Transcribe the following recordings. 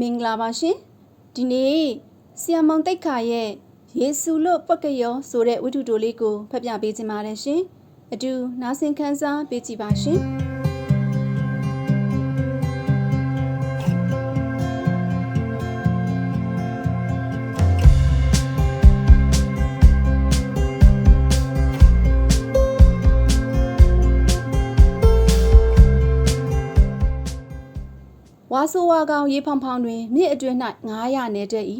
မင်္ဂလာပါရှင်ဒီနေ့ဆီယမောင်တိတ်ခါရဲ့ယေစုလို့ပကယောဆိုတဲ့ဝိတုတိုလေးကိုဖတ်ပြပေးခြင်းပါတယ်ရှင်အတူနားဆင်ခန်းစားပေးကြည့်ပါရှင် ဆိုဝါကောင်ရေဖောင်ဖောင်တွင်မြစ်အတွင်း၌900နေတတ်၏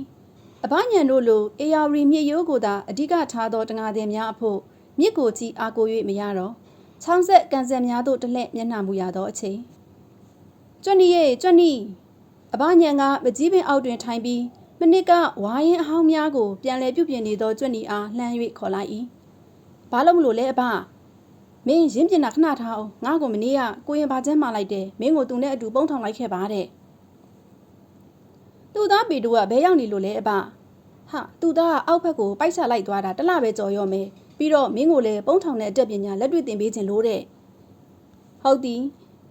အဘညံတို့လိုအေယာရီမြစ်ရိုးကိုသာအဓိကထားသောတငါသည်များအဖို့မြစ်ကိုကြည့်အားကို၍မရတော့ချောင်းဆက်ကန်ဆက်များတို့တလှဲ့မျက်နှာမူရသောအချိန်ကျွတ်နီရဲ့ကျွတ်နီအဘညံကမကြီးပင်အောက်တွင်ထိုင်ပြီးမနစ်ကဝါရင်အဟောင်းများကိုပြန်လည်ပြုပြင်နေသောကျွတ်နီအားလှမ်း၍ခေါ်လိုက်၏ဘာလို့မလို့လဲအဘမင်းရင်းပြနာခဏထားအောင်ငါ့ကိုမနေ့ကကိုရင်ဘာချမ်းမာလိုက်တယ်မင်းကိုသူနဲ့အတူပုံထောင်လိုက်ခဲ့ပါတဲ့ သူသားပေတူကဘဲရောက်နေလို့လဲအဘဟာသူသားကအောက်ဘက်ကိုပိုက်ချလိုက်သွားတာတလပဲကြော်ရော့မယ်ပြီးတော့မင်းကိုလည်းပုံထောင်တဲ့အတက်ပညာလက်တွေ့သင်ပေးခြင်းလို့တဲ့ဟုတ်သည်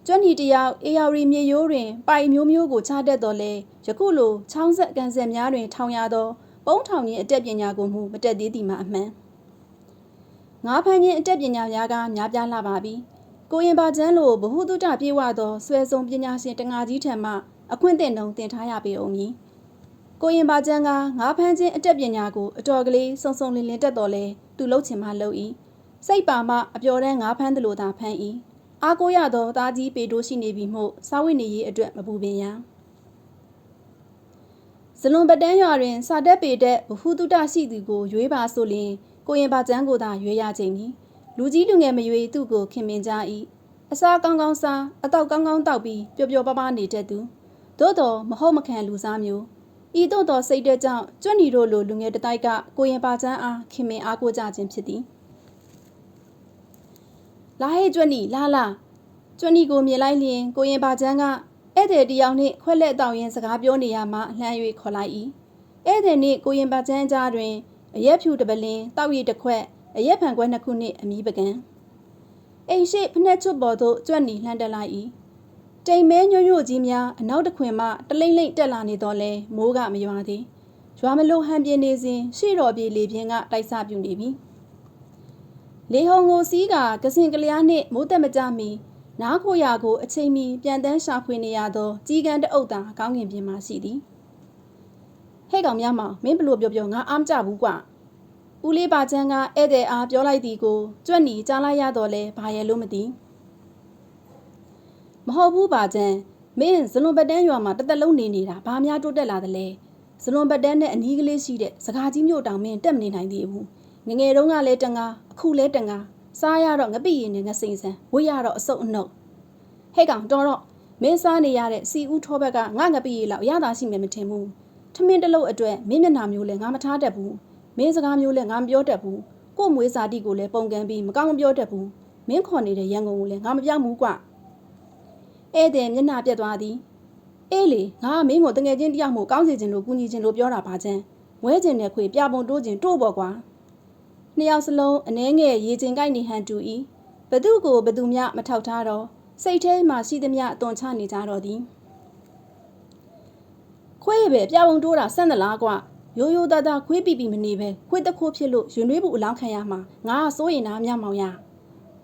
ကျွမ်းနီတယောက်အေယာရီမြေရိုးတွင် ပိုင်မျိုးမျိုးကိုချတတ်တော်လဲယခုလိုချောင်းဆက်ကန်ဆက်များတွင်ထောင်ရသောပုံထောင်ခြင်းအတက်ပညာကိုမှုမတက်သေးသည်မှာအမှန်ငါးဖမ်းခြင်းအတက်ပညာများကများပြားလာပါပြီ။ကိုရင်ပါကျန်းလိုဘ ഹു တုတပြေဝသောဆွဲဆုံးပညာရှင်တငါကြီးထံမှ အခွင့်တင်တုံတင်ထားရပေအောင်မည်။ကိုရင်ပါကျန်းကငါးဖမ်းခြင်းအတက်ပညာကိုအတော်ကလေးစုံစုံလင်လင်တက်တော်လဲသူလှုပ်ချင်မှလှုပ်၏။စိတ်ပါမှအပျော်တန်းငါးဖမ်းသလိုသာဖမ်း၏။အားကိုရသောသားကြီးပေတိုးရှိနေပြီမို့စားဝတ်နေရေးအတွက်မပူပင်ရ။ဇလွန်ပတန်းရွာတွင်စာတက်ပေတဲ့ဘ ഹു တုတရှိသူကိုရွေးပါဆိုလျင်ကိုရင်ပါကျန်းကိုသာရွေးရခြင်းနီလူကြီးလူငယ်မရွေသူ့ကိုခင်မင်ကြ၏အစားကောင်းကောင်းစားအတော့ကောင်းကောင်းတောက်ပြီးပျော်ပျော်ပါးပါးနေတတ်သူ သို့တော်မဟုတ်မခံလူစားမျိုးဤသို့တော်စိတ်တဲ့ကြောင့်ကျွတ်နီတို့လိုလူငယ်တတိုက်ကကိုရင်ပါကျန်းအားခင်မင်အားကိုကြခြင်းဖြစ်သည်လာဟဲ့ကျွတ်နီလာလာကျွတ်နီကိုမြင်လိုက်လျင်ကိုရင်ပါကျန်းကဧည့်သည်တယောက်နှင့်ခွက်လက်တောင်ရင်စကားပြောနေရမှလှမ်း၍ခေါ်လိုက်၏ဧည့်သည်နှင့်ကိုရင်ပါကျန်းကြားတွင်အရက်ဖြူတပလင်းတောက်ရည်တစ်ခွက်အရက်ဖန်ခွက်နှစ်ခုနှင့်အမီးပကံအိမ်ရှိဖနှက်ချွတ်ပေါ်သို့ကြွက်နီလှမ်းတက်လိုက်၏ တိမ်မဲညွညွကြီးများအနောက်တစ်ခွင်မှတလိမ့်လိမ့်တက်လာနေတော့လဲမိုးကမရွာသည်ရွာမလို့ဟန်ပြင်းနေစဉ်ရှေ့တော်ပြေလေပြင်းကတိုက်ဆပြူနေပြီလေဟုံကိုစီးကကစင်ကလျားနှင့်မိုးတက်မကြမီနားခိုရာကိုအချိန်မီပြန်တန်းရှာဖွေနေရသောကြီးကန်းတအုပ်သာကောင်းကင်ပြင်မှရှိသည်ဟဲ့ကောင်များမောင်မင်းဘလို့ပြောပြောငါအားမကြဘူးကွာဦးလေးပါချမ်းကဧည့်သည်အားပြောလိုက်သည်ကိုကြွက်နီကြားလိုက်ရတော့လဲဘာရဲ့လို့မသိ မဟုတ်ဘူးပါချမ်းမင်းဇလွန်ပတန်းရွာမှာတသက်လုံးနေနေတာဘာများတိုးတက်လာသလဲဇလွန်ပတန်းနဲ့အနီးကလေးရှိတဲ့စကားကြီးမြို့တောင်မင်းတက်မနေနိုင်သေးဘူးငငယ်တုန်းကလည်းတန်ကားအခုလည်းတန်ကားစားရတော့ငပိရင်နဲ့ငစိန်ဆန်ဝေးရတော့အစုပ်အနှုတ်ဟဲ့ကောင်တော်တော့မင်းစားနေရတဲ့စီဦးထောဘက်ကငါငပိရီလောက်ရတာရှိမယ်မထင်ဘူးထမင်းတလုံးအတွက်မင်းမျက်နှာမျိုးလဲငါမထားတတ်ဘူးမင်းစကားမျိုးလဲငါမပြောတတ်ဘူးကို့မွေးစာတိကိုလည်းပုံကန်ပြီးမကောင်းမပြောတတ်ဘူးမင်းခေါ်နေတဲ့ရန်ကုန်ကိုလည်းငါမပြောင်းဘူးကွ ဧည့်သည်မျက်နှာပြက်သွားသည်အေးလေငါကမင်းကိုတငယ်ချင်းတယောက်မို့ကောင်းစေခြင်းလို့ကူညီခြင်းလို့ပြောတာပါချမ်းဝဲခြင်းနဲ့ခွေပြပုံတိုးခြင်းတို့ပေါ့ကွာနှစ်ယောက်စလုံးအနှဲငယ်ရေခြင်းကိုက်နေဟန်တူ၏ဘသူကိုဘသူမျှမထောက်ထားတော့စိတ်ထဲမှာရှိသမျှအသွန်ချနေကြတော့သည်ခွေးပဲပြပုံတိုးတာစမ်းသလားကွာရိုးရိုးသားသားခွေးပီပီမနေပဲခွေးတခိုးဖြစ်လို့ရင်နှွေးဘူးအလောင်းခံရမှာငါကစိုးရင်နားမြမောင်ရ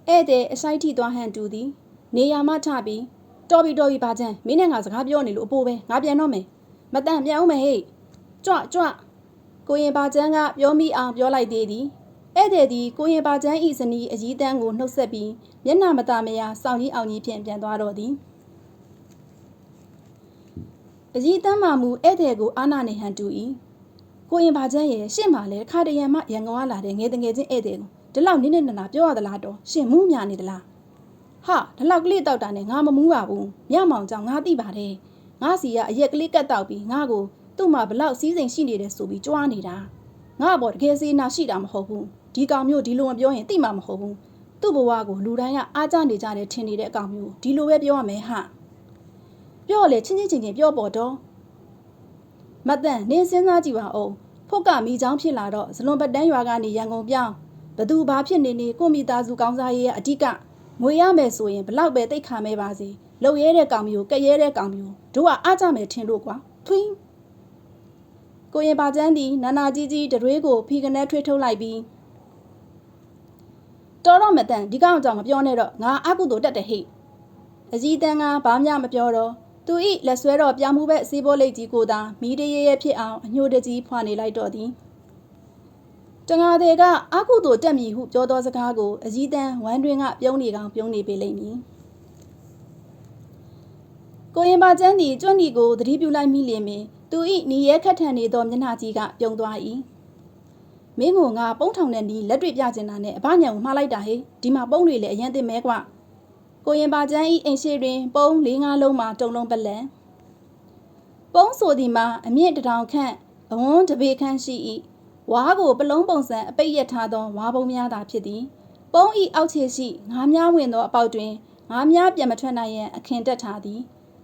ဧည့်သည်အဆိုင်ထိသွားဟန်တူသည် နေရာမှထပြီး တော်ပြီတော်ပြီပါချမ်းမင်းနဲ့ငါစကားပြောနေလို့အပိုးပဲငါပြန်တော့မယ်မတန်ပြန်အောင်မယ်ဟေ့ကြွကြွကိုရင်ပါချမ်းကပြောမိအောင်ပြောလိုက်သေးသည်ဧည့်သည်သည်ကိုရင်ပါချမ်းဤဇနီးအကြီးတန်းကိုနှုတ်ဆက်ပြီးမျက်နှာမသားမယာစောင့်ကြီးအောင်ကြီးဖြင့်ပြန်သွားတော့သည်အကြီးတန်းမှမူဧည့်သည်ကိုအာနာနေဟန်တူ၏ကိုရင်ပါချမ်းရဲ့ရှင့်မှာလဲခါတရံမှရန်ကုန်ကလာတဲ့ငယ်တငယ်ချင်းဧည့်သည်ကိုဒီလောက်နင်းနေနနာပြောရသလားတော့ရှင်မူးမြနေသလား ဟာဒီလောက်ကလေးတောက်တာနဲ့ငါမမူးပါဘူးမြမောင်ကြောင့်ငါသိပါတယ်ငါစီကအရက်ကလေးကတ်တောက်ပြီးငါကိုသူ့မှာဘလောက်စီးစိမ်ရှိနေတယ်ဆိုပြီးကြွားနေတာငါဘောတကယ်စီနာရှိတာမဟုတ်ဘူးဒီကောင်မျိုးဒီလိုမပြောရင်သိမှာမဟုတ်ဘူးသူ့ဘဝကိုလူတိုင်းကအားကြနေကြတယ်ထင်နေတဲ့အကောင်မျိုးဒီလိုပဲပြောရမယ်ဟာပြောလေချင်းချင်းချင်းချင်းပြောပေါ်တော့မတန်နင်းစဉ်းစားကြည့်ပါဦးဖုတ်ကမိချောင်းဖြစ်လာတော့ဇလွန်ပတန်းရွာကနေရန်ကုန်ပြောင်းဘသူဘာဖြစ်နေနေကိုမိသားစုကောင်းစားရေးအဓိက ငွေရမယ်ဆိုရင်ဘလောက်ပဲတိတ်ခါမဲပါစေလှုပ်ရဲတဲ့ကောင်မျိုးကက်ရဲတဲ့ကောင်မျိုးတို့ကအားကြမယ်ထင်လို့ကွာဖထွင်းကိုရင်ပါကျန်းသည်နာနာကြီးကြီးတရွေးကိုဖီကနေထွေးထုတ်လိုက်ပြီးတော်တော့မတန်ဒီကောင်ကြောင့်မပြောနဲ့တော့ငါအကုသို့တက်တယ်ဟိအကြီးတန်းကဘာမှမပြောတော့သူဤလက်ဆွဲတော်ပြောင်းမှုပဲစီးပိုးလိတ်ကြီးကိုသာမီးတရေရဲဖြစ်အောင်အညှို့တကြီးဖွာနေလိုက်တော့သည် တငါတဲ့ကအကုသို့တက်မည်ဟုပြောသောစကားကိုအကြီးတန်းဝမ်းတွင်ကပြုံးနေကောင်ပြုံးနေပေလိမ့်မည်ကိုရင်ပါကျန်းသည်ကျွန့်ဒီကိုသတိပြုလိုက်မိလျင်ပင်သူဤနီရဲခတ်ထန်နေသောမျက်နှာကြီးကပြုံးသွား၏မင်းကငါပုံးထောင်တဲ့နီလက်တွေ့ပြကျင်တာနဲ့အဘညံကိုမှားလိုက်တာဟေဒီမှာပုံးတွေလည်းအရင်သိမဲကွာကိုရင်ပါကျန်းဤအိမ်ရှိတွင်ပုံး၄၅လုံးမှာတုံလုံးပလန်ပုံးဆိုသည်မှာအမြင့်တထောင်ခန့်အဝန်းတပေခန့်ရှိ၏ ဝါးကိုပလုံးပုံစံအပိတ်ရထားသောဝါးပုံများသာဖြစ်သည်ပုံးဤအောက်ခြေရှိငါးများဝင်သောအပေါက်တွင်ငါးများပြန်မထွက်နိုင်ရန်အခင်တက်ထားသည်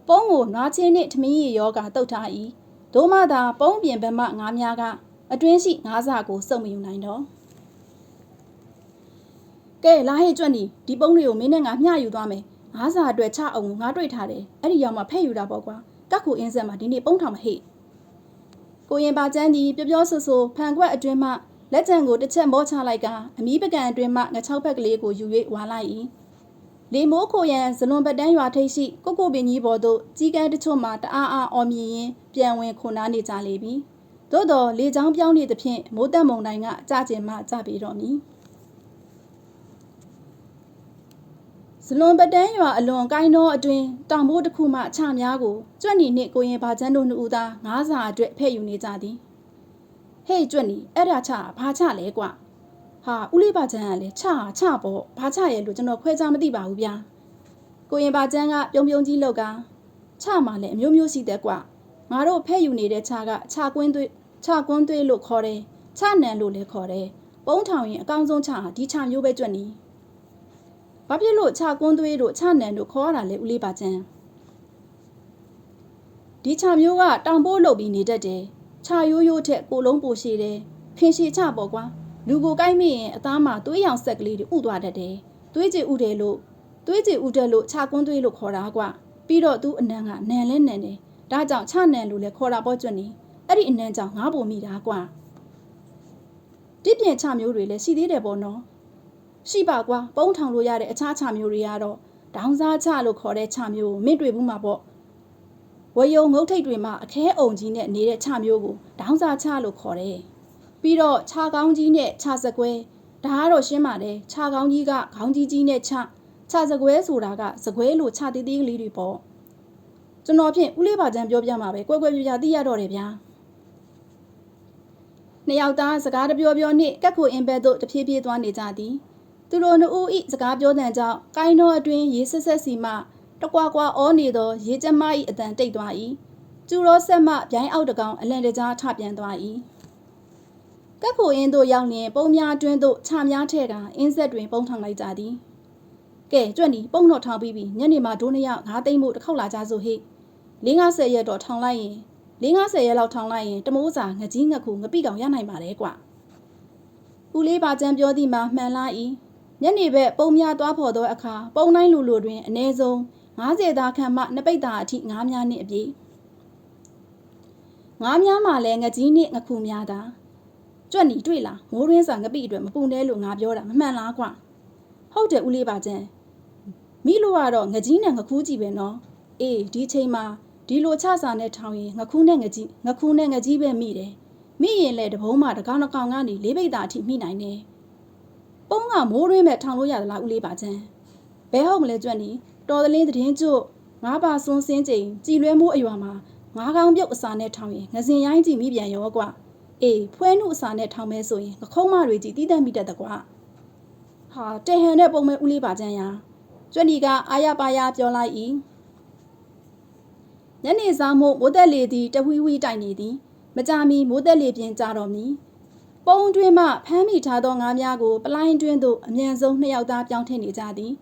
ပုံးကိုနွားချင်းနှင့်ထမင်းရည်ရောကတုတ်ထား၏ဒို့မှသာပုံးပြင်ဘက်မှငါးများကအတွင်းရှိငါးစာကိုစုံမယူနိုင်တော့ကဲလာဟဲ့ကြွက်နီဒီပုံးတွေကိုမင်းနဲ့ငါမျှယူသွားမယ်ငါးစာအတွက်ချအောင်ငါတွေ့ထားတယ်အဲ့ဒီရောက်မှဖဲ့ယူတာပေါ့ကွာကတ်ကိုအင်းဆက်မှာဒီနေ့ပုံးထောင်မဟဲ့ ကိုရင်ပါကျန်းဒီပြောပြောဆူဆူဖန်ခွက်အတွင်းမှလက်ကျန်ကိုတစ်ချက်မောချလိုက်ကအမီးပကံအတွင်းမှငချောက်ဖက်ကလေးကိုယူ၍ဝါလိုက်၏လေမိုးခိုရန်ဇလွန်ပတန်းရွာထိပ်ရှိကိုကိုပင်ကြီးပေါ်သို့ကြီးကန်းတချို့မှတအားအားအော်မြင်ရင်းပြန်ဝင်ခုနာနေကြလေပြီသို့တော်လေချောင်းပြောင်းနေသဖြင့်မိုးတက်မုန်တိုင်းကကြကျင်မှကြပြီတော့မည် ဇလွန်ပတန်းရွာအလွန်ကိုင်းသောအတွင်တောင်ဘိုးတစ်ခုမှအချများကိုကြွက်နီနှင့်ကိုရင်ပါချမ်းတို့နှစ်ဦးသားငါးစာအတွက်ဖဲ့ယူနေကြသည်ဟေးကြွက်နီအဲ့ဒါချဘာချလဲကွာဟာဦးလေးပါချမ်းကလည်းချချပေါ့ဘာချရဲ့လို့ကျွန်တော်ခွဲခြားမသိပါဘူးဗျာကိုရင်ပါချမ်းကပြုံပြုံကြီးလောက်ကချမှလည်းအမျိုးမျိုးရှိတဲ့ကွာငါတို့ဖဲ့ယူနေတဲ့ချကချကွင်းသွေးချကွန်းသွေးလို့ခေါ်တယ်ချနန်လို့လည်းခေါ်တယ်ပုံးထောင်ရင်အကောင်းဆုံးချဟာဒီချမျိုးပဲကြွက်နီ ဘာဖြစ်လို့ချကွန်းသွေးတို့ချနန်တို့ခေါ်ရတာလဲဦးလေးပါချမ်းဒီချမျိုးကတောင်ပိုးလုတ်ပြီးနေတတ်တယ်ချရိုးရိုးထက်ကိုလုံးပိုရှိတယ်ခင်ရှည်ချပေါ့ကွာလူကိုကိုက်မိရင်အသားမှာသွေးရောင်ဆက်ကလေးတွေဥသွားတတ်တယ်သွေးကြည်ဥတယ်လို့သွေးကြည်ဥတယ်လို့ချကွန်းသွေးလို့ခေါ်တာကွာပြီးတော့သူ့အနံကနန်လဲနန်တယ်ဒါကြောင့်ချနန်လို့လည်းခေါ်တာပေါ့ကျွတ်နေအဲ့ဒီအနံကြောင့်ငါ့ပုံမိတာကွာတိပြင်ချမျိုးတွေလည်းရှိသေးတယ်ပေါ့နော် ရှိပါကွာပုံးထောင်လို့ရတဲ့အခြားချမျိုးတွေကတော့ဒေါင်းစားချလို့ခေါ်တဲ့ချမျိုးမင့်တွေ့ဘူးမှာပေါ့ဝယုံငုတ်ထိတ်တွေမှာအခဲအုံကြီးနဲ့နေတဲ့ချမျိုးကိုဒေါင်းစားချလို့ခေါ်တယ်ပြီးတော့ခြာကောင်းကြီးနဲ့ခြာစကွဲဒါကတော့ရှင်းပါတယ်ခြာကောင်းကြီးကခေါင်းကြီးကြီးနဲ့ခြခြာစကွဲဆိုတာကစကွဲလိုခြသေးသေးကလေးတွေပေါ့ကျွန်တော်ဖြင့်ဦးလေးပါချမ်းပြောပြမှာပဲကွဲကွဲပြပြသိရတော့တယ်ဗျာနှစ်ယောက်သားစကားတပြောပြောနှင့်ကက်ခိုအင်ဘက်သို့တဖြည်းဖြည်းသွားနေကြသည် သူတို့နှစ်ဦးဤစကားပြောတဲ့ကြောင့်ကိုင်းတော်အတွင်းရေဆက်ဆက်စီမှတကွာကွာအောနေသောရေကျမ၏အတန်တိတ်သွား၏ကျူရောဆက်မှဗျိုင်းအောက်တကောင်အလန်တကြားထပြန်သွား၏ကက်ခိုအင်းတို့ရောက်လျင်ပုံများတွင်းသို့ခြာများထဲကအင်းဆက်တွင်ပုံထောင်လိုက်ကြသည်ကဲကြွနီပုံတော့ထောင်ပြီးပြီညနေမှာဒိုးနှစ်ယောက်ငါးသိမ့်မှုတစ်ခေါက်လာကြစို့ဟိ50ရက်တော့ထောင်လိုက်ရင်50ရက်လောက်ထောင်လိုက်ရင်တမိုးစာငကြီးငခုငပိကောင်ရနိုင်ပါတယ်ကွဦးလေးပါကျန်ပြောသည်မှာမှန်လား၏ ညနေဘက်ပုံများသွားဖော်သောအခါပုံတိုင်းလူလူတွင်အ ਨੇ ဆုံး90သားခန့်မှနှစ်ပိတ်သားအထိငားများနှင့်အပြည့်ငားများမှလည်းငကြီးနှင့်ငခုများသာကြွက်နီတွေ့လားမိုးရင်းစာငပိအတွက်မပူနဲလို့ငါပြောတာမမှန်လားကွဟုတ်တယ်ဦးလေးပါကျန်မိလို့ကတော့ငကြီးနဲ့ငခူးကြီးပဲနော်အေးဒီချိန်မှာဒီလိုချစာနဲ့ထောင်ရင်ငခူးနဲ့ငကြီးငခူးနဲ့ငကြီးပဲမိတယ်မိရင်လေတဘုံးမှာတကောင်တစ်ကောင်ကနေလေးပိတ်သားအထိမိနိုင်တယ် ပုံးကမိုးရင်းမဲ့ထောင်လို့ရသလားဦးလေးပါချမ်းဘဲဟုတ်မလဲကြွက်နီတော်တလင်းသတင်းကျွတ်ငါးပါစွန်းစင်းချိန်ကြည်လွဲမိုးအရွာမှာငါးကောင်ပြုတ်အစာနဲ့ထောင်ရင်ငစင်ရိုင်းကြည့်မိပြန်ရောကွာအေးဖွဲနှုတ်အစာနဲ့ထောင်မဲဆိုရင်ငခုံးမတွေကြီးတီးတက်မိတတ်တကွာဟာတဲဟန်တဲ့ပုံမဲ့ဦးလေးပါချမ်းရာကျွက်နီကအာရပါရပြောလိုက်၏ညနေစားမှုမိုးသက်လေသည်တဝီဝီတိုက်နေသည် မကြမီမိုးသက်လေပြင်ကြတော်မူ ပုံတွင်းမှဖမ်းမိထားသောငါးများကိုပလိုင်းတွင်းသို့အမြန်ဆုံးနှစ်ယောက်သားပြောင်းထည့်နေကြသည်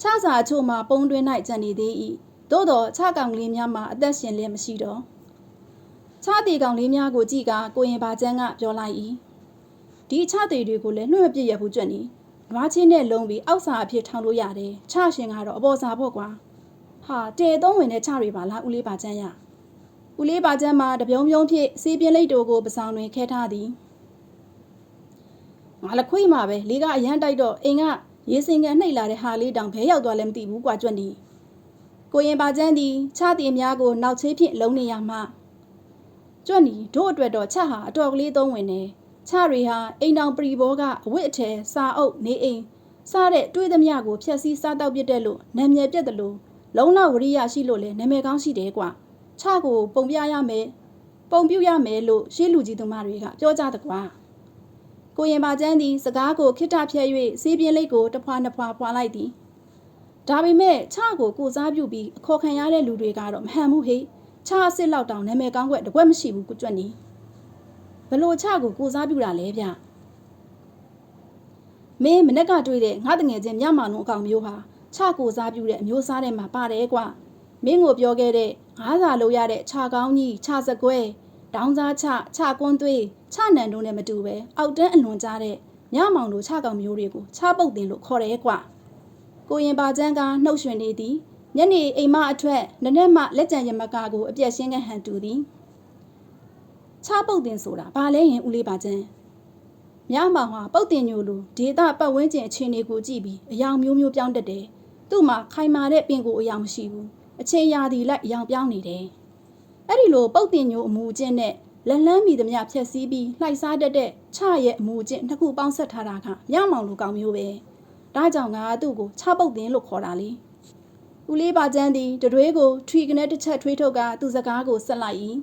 ခြားစာအချို့မှပုံတွင်း၌ကျန်နေသေး၏သို့သောခြားကောင်ကလေးများမှာအသက်ရှင်လျက်မရှိတော့ခြားတီကောင်လေးများကိုကြည့်ကကိုရင်ပါကျန်းကပြောလိုက်၏ဒီခြားတီတွေကိုလည်းနှွှဲ့မပြည့်ရဘူးကြွနေနွားချင်းနဲ့လုံးပြီးအောက်စာအဖြစ်ထောင်လို့ရတယ်ခြားရှင်ကတော့အပေါ်စာပေါ့ကွာဟာတဲသုံးဝင်တဲ့ခြားတွေပါလားဦးလေးပါကျန်းရဦးလေးပါချမ်းမှာတပြုံပြုံဖြင့်စီးပြင်းလိတ်တိုကိုပဆောင်တွင်ခဲထားသည် ငါလခွေးမှာပဲလေးကအရန်တိုက်တော့အိမ်ကရေစင်ကန်နှိပ်လာတဲ့ဟာလေးတောင်ဘဲရောက်သွားလည်းမသိဘူးကွာကြွက်နီကိုရင်ပါချမ်းသည်ခြားတင်များကိုနောက်ချေးဖြင့်လုံးနေရမှကြွက်နီတို့အတွက်တော့ခြားဟာအတော်ကလေးသုံးဝင်နေခြားတွေဟာအိမ်တောင်ပရီဘောကအဝတ်အထည်စာအုပ်နေအိမ်စားတဲ့တွေးသမျှကိုဖျက်ဆီးစားတောက်ပစ်တဲ့လို့နာမည်ပြက်တယ်လို့လုံးလဝရိယရှိလို့လေနာမည်ကောင်းရှိတယ်ကွာချကိုပုံပြရမယ်ပုံပြုရမယ်လို့ရှေးလူကြီးသူမတွေကပြောကြတကွာ ကိုရင်ပါကျန်းသည်စကားကိုခိတ္တဖြဲ၍စီးပြင်းလိတ်ကိုတဖွာနှစ်ဖွာဖွာလိုက်သည်ဒါပေမဲ့ချကိုကိုစားပြုပြီးအခေါ်ခံရတဲ့လူတွေကတော့မဟန်ဘူးဟေ့ချအစ်စ်လောက်တောင်နာမည်ကောင်းကွက်တကွက်မရှိဘူးကိုကြွက်နီဘလို့ချကိုကိုစားပြုတာလဲဗျမင်းမနေ့ကတွေ့တဲ့ငါတငယ်ချင်းမြမလုံးအကောင်မျိုးဟာချကိုစားပြုတဲ့အမျိုးစားထဲမှာပါတယ်ကွာမင်းကိုပြောခဲ့တဲ့ငါးစာလို့ရတဲ့ခြာကောင်းကြီးခြာစကွဲတောင်းစားချခြာကွန်းသွေး ခြနန်တို့နဲ့မတူပဲအောက်တန်းအလွန်ကြားတဲ့ညမောင်တို့ခြကောင်မျိုးတွေကိုခြပုတ်တင်လို့ခေါ်တယ်ကွာကိုရင်ပါချမ်းကနှုတ်ရွှင်နေသည်ညနေအိမ်မအထွက်နနက်မှလက်ကြံရမကကိုအပြက်ရှင်းကဟန်တူသည်ခြပုတ်တင်ဆိုတာဘာလဲရင်ဦးလေးပါချမ်းညမောင်ဟာပုတ်တင်ညိုလိုဒေတာပတ်ဝန်းကျင်အခြေအနေကိုကြည့်ပြီးအယောင်မျိုးမျိုးပြောင်းတတ်တယ်သူ့မှာခိုင်မာတဲ့ပင်ကိုအယောင်မရှိဘူးအချင်းရာသီလိုက်ရောင်ပြောင်းနေတယ်။အဲ့ဒီလိုပုတ်တင်ညိုအမူအကျင့်နဲ့ လက်လန်းမီသမျှဖြက်စီးပြီးလှိုက်စားတတ်တဲ့ချရဲ့အမူအကျင့်နှစ်ခုပေါင်းဆက်ထားတာကမြောက်မောင်လိုကောင်မျိုးပဲ။ဒါကြောင့်ငါသူ့ကိုချပုတ်တင်လို့ခေါ်တာလေ။ဦးလေးပါကျန်းသည်တတွေးကိုထွီကနေတစ်ချက်ထွေးထုတ်ကသူ့စကားကိုဆက်လိုက်၏။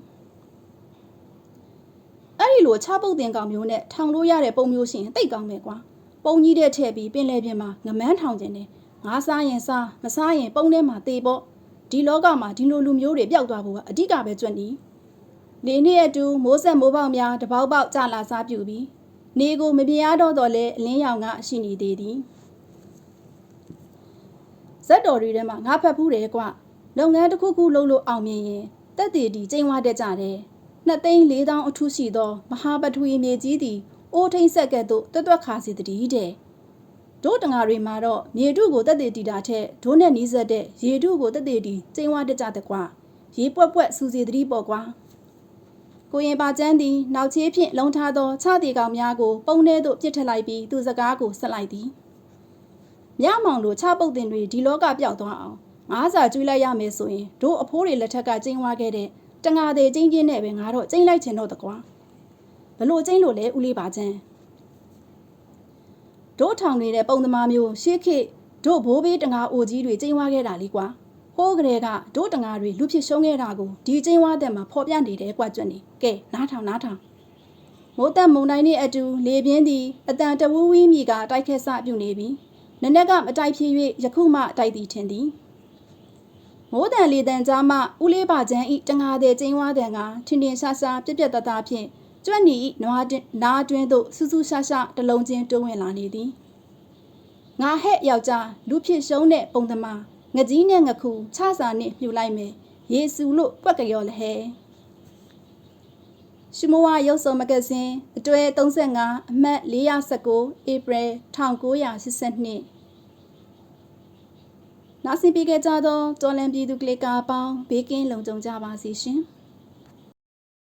အဲ့ဒီလိုချပုတ်တင်ကောင်မျိုးနဲ့ထောင်လို့ရတဲ့ပုံမျိုးရှင်တိတ်ကောင်းမယ်ကွာ။ပုံကြီးတဲ့ထည့်ပြီးပင်လေပြင်မှာငမန်းထောင်ခြင်းနဲ့ငါစားရင်စားမစားရင်ပုံထဲမှာတေပေါ့ဒီလောကမှာဒီလိုလူမျိုးတွေပျောက်သွားဖို့ကအဓိကပဲကြွနီနေ နေ့အတူမိုးဆက်မိုးပေါက်များတပေါက်ပေါက်ကြလာစားပြူပြီးနေကိုမပြင်းရတော့တော့လဲအလင်းရောင်ကရှိနေသေးသည်ဇက်တော်တွေထဲမှာငါဖတ်ဖူးတယ်ကွလုပ်ငန်းတစ်ခုခုလုပ်လို့အောင်မြင်ရင်တက်တည်ဒီကျင်းဝတက်ကြတယ်နှစ်သိန်း၄တောင်းအထူးရှိသောမဟာပထဝီမြေကြီးသည်အိုးထိန်ဆက်ကဲ့သို့တွတ်တွတ်ခါစီတည်းတဲ့ဒို့တငါတွေမှာတော့မြေထုကိုတက်တည်တီတာထက်ဒိုးနဲ့နီးစပ်တဲ့ရေထုကိုတက်တည်တီကျင်းဝတက်ကြတဲ့ကွာရေပွက်ပွက်စူစီတည်းပေါ့ကွာ ကိုရင်ပါကျန်းသည်နောက်ချေးဖြင့်လုံထားသောခြတီကောင်များကိုပုံထဲသို့ပြစ်ထက်လိုက်ပြီးသူစကားကိုဆက်လိုက်သည်မြမောင်လိုခြပုတ်တင်တွေဒီလောကပျောက်သွားအောင်ငါးစာကျွေးလိုက်ရမယ်ဆိုရင်တို့အဖိုးတွေလက်ထက်ကကျင်းဝခဲ့တဲ့တငါသေးချင်းချင်းနဲ့ပဲငါတော့ကျင်းလိုက်ချင်တော့တကွာဘလို့ကျင်းလို့လဲဦးလေးပါချမ်းတို့ထောင်နေတဲ့ပုံသမားမျိုးရှေးခေတ်တို့ဘိုးဘေးတငါအိုကြီးတွေကျင်းဝခဲ့တာလीကွာ ဟိုးကလေးကတို့တငါတွေလူဖြစ်ရှုံးခဲ့တာကိုဒီကျင်းဝတဲ့မှာဖော်ပြနေတယ်ကွာကျွတ်နေကဲနားထောင်နားထောင်မိုးတက်မုန်တိုင်းနဲ့အတူလေပြင်းသည်အတန်တဝူးဝီးမြေကတိုက်ခက်ဆပြုနေပြီနနက်ကမတိုက်ဖြစ်၍ယခုမှတိုက်သည်ထင်သည်မိုးတန်လေတန်ကြားမှဦးလေးပါချမ်းဤတငါတဲ့ကျင်းဝတဲ့ကထင်ထင်ရှားရှားပြက်ပြက်တသားဖြင့်ကျွတ်နီဤနွားနားတွင်းသို့စူးစူးရှားရှားတလုံးချင်းတွန်းဝင်လာနေသည်ငါဟဲ့ယောက်ျားလူဖြစ်ရှုံးတဲ့ပုံသမား ငကြီးနဲ့ငခုခြားစာနဲ့မြှူလိုက်မယ်ယေစုလို့ပွက်ကရော်လဟဲရှမဝရုပ်စုံမဂဇင်းအတွဲ35အမှတ်419ဧပြီ1982နာဆင်ပေးခဲ့ကြသောတော်လန်ပြည်သူကလေးကားပေါင်းဘေးကင်းလုံခြုံကြပါစေရှင်။